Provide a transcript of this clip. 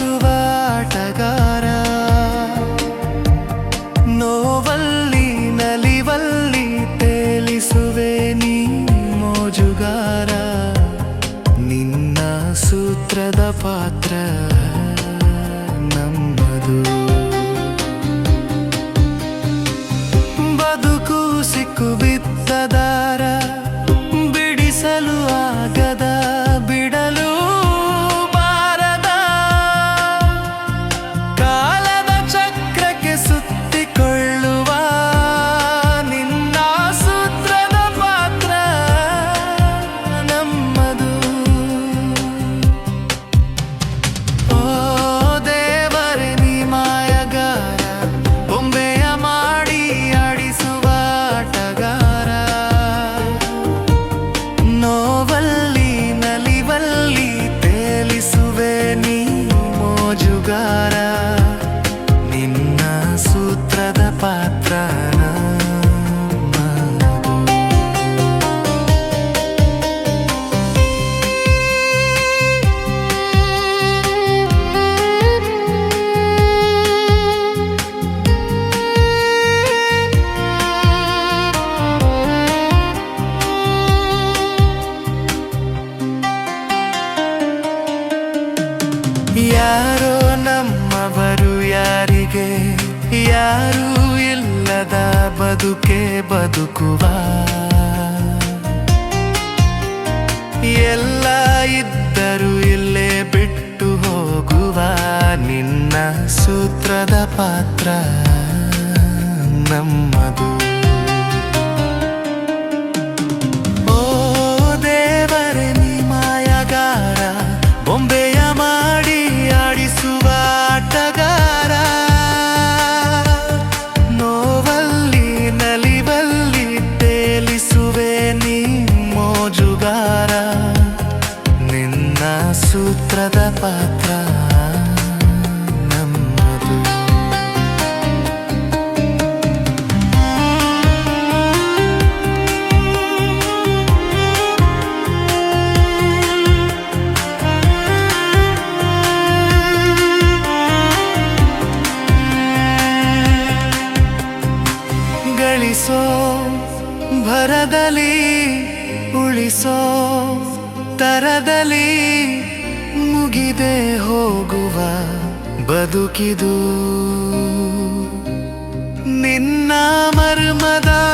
ಆಡಿಸುವ ಆಟಗಾರ ನೋವಲ್ಲಿ ನಲಿವಲ್ಲಿ ತೇಲಿಸುವೆ ನೀ ಮೋಜುಗಾರ. ನಿನ್ನ ಸೂತ್ರದ ಪಾತ್ರ ನಮ್ಮದು. ಬದುಕು ಸಿಕ್ಕು ಬಿತ್ತದಾರ ಯಾರೂ ಇಲ್ಲದ ಬದುಕೆ ಬದುಕುವ. ಎಲ್ಲ ಇದ್ದರೂ ಇಲ್ಲೇ ಬಿಟ್ಟು ಹೋಗುವ ನಿನ್ನ ಸೂತ್ರದ ಪಾತ್ರ ನಮ್ಮದು. ಪಾತ್ರ ನಮ್ಮದು. ಗಳಿಸೋ ಭರದಲ್ಲಿ ಉಳಿಸೋ ತರದಲ್ಲಿ ಮುಗಿದೆ ಹೋಗುವ ಬದುಕಿದು. ನಿನ್ನ ಮರ್ಮದ